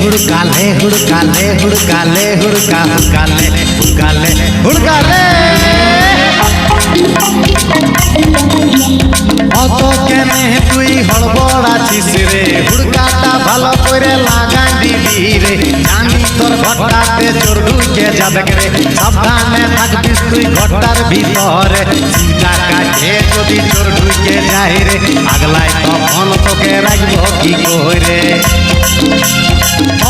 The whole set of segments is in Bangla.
हुड़का ले हुड़का ले हुड़का ले हुड़का हुड़का ले हुड़का ले हुड़का ले অত কেনে তুই হড়বড় আছিস রে হুড়কাটা ভালো করে লাগা দিবি রে জান তোর ঘরটাতে চোর ঢুকে যাবে রে। সাবধানে থাকবিস তুই ঘরটার ভিতরে। চিন্তা কাটে যদি চোর ঢুকে যায় রে। আগলাই তখন তোকে রাখব কি করে?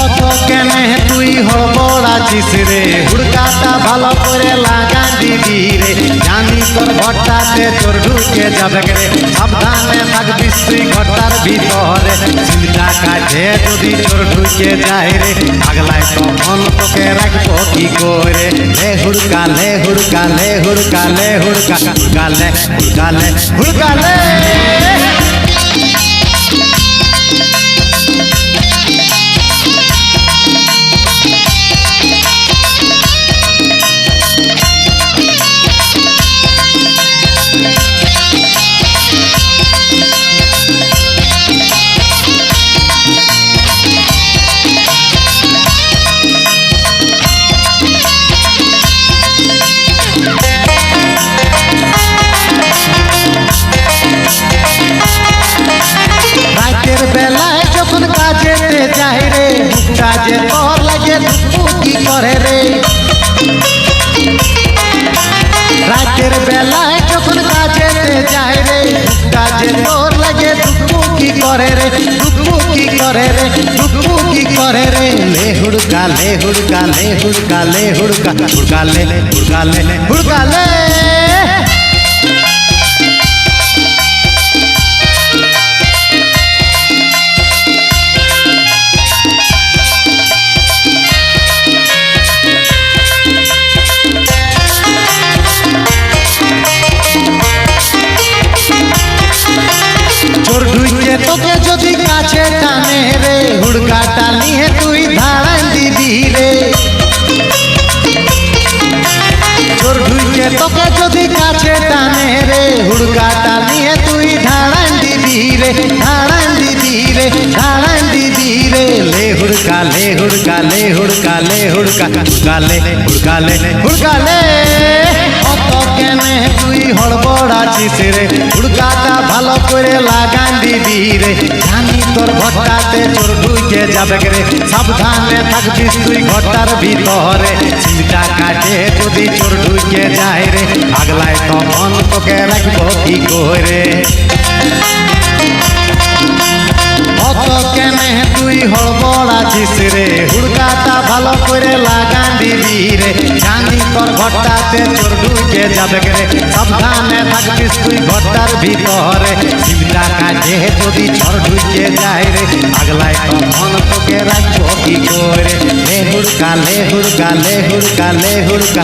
অত কেনে তুই হড়বড় আছিস রে। হুড়কাটা ভালো করে লাগা দিবি রে। জানি তোর ঘরটাতে তোর ঢুকে যাবে রে। সাবধানে থাকবিস তুই ঘরটার ভিতরে। চিন্তা কাটে যদি চোর ঢুকে যায় রে, পাগলায় তখন তোকে রাখব কি করে? লে হুড়কালে হুড়কালে হুড়কালে হুড়কা হুড়কালে হুড়কালে হুড়কালে রাতের করে রে রাতের বেলায় যখন কাজেতে যাই রে কাজে তোর লাগে দুঃখ কি করে রে দুঃখ কি করে রে দুঃখ কি করে রে লে হুড়কা লে হুড়কা লে হুড়কা লে হুড়কা হুড়কা লে হুড়কা লে হুড়কা লে হুড়কা লে হুড়কা হুড়কালে হুড়কালে হুড়কালে অত কেনে তুই হড়বড় আছিস রে হুড়কাটা ভালো করে লাগান দিবি রে জানি তোর ঘরটাতে চোর ঢুকে যাবে রে সাবধানে থাকবিস তুই ঘরটার ভিতরে চিন্তা কাটে যদি চোর ঢুকে যায় রে আগলায় তখন তোকে রাখব কি করে তুই হড়বড় আছিস রে? হুড়কাটা ভালো করে লাগান দিবি রে। জানি তোর ঘরটাতে চোর ঢুকে যাবে রে। সাবধানে থাকবিস তুই ঘরটার ভিতরে। চিন্তা কাজে যদি চোর ঢুকে যায় রে আগলায় তখন তোকে রাখব কি করে? লে হুড়কা লে হুড়কা লে হুড়কা লে হুড়কা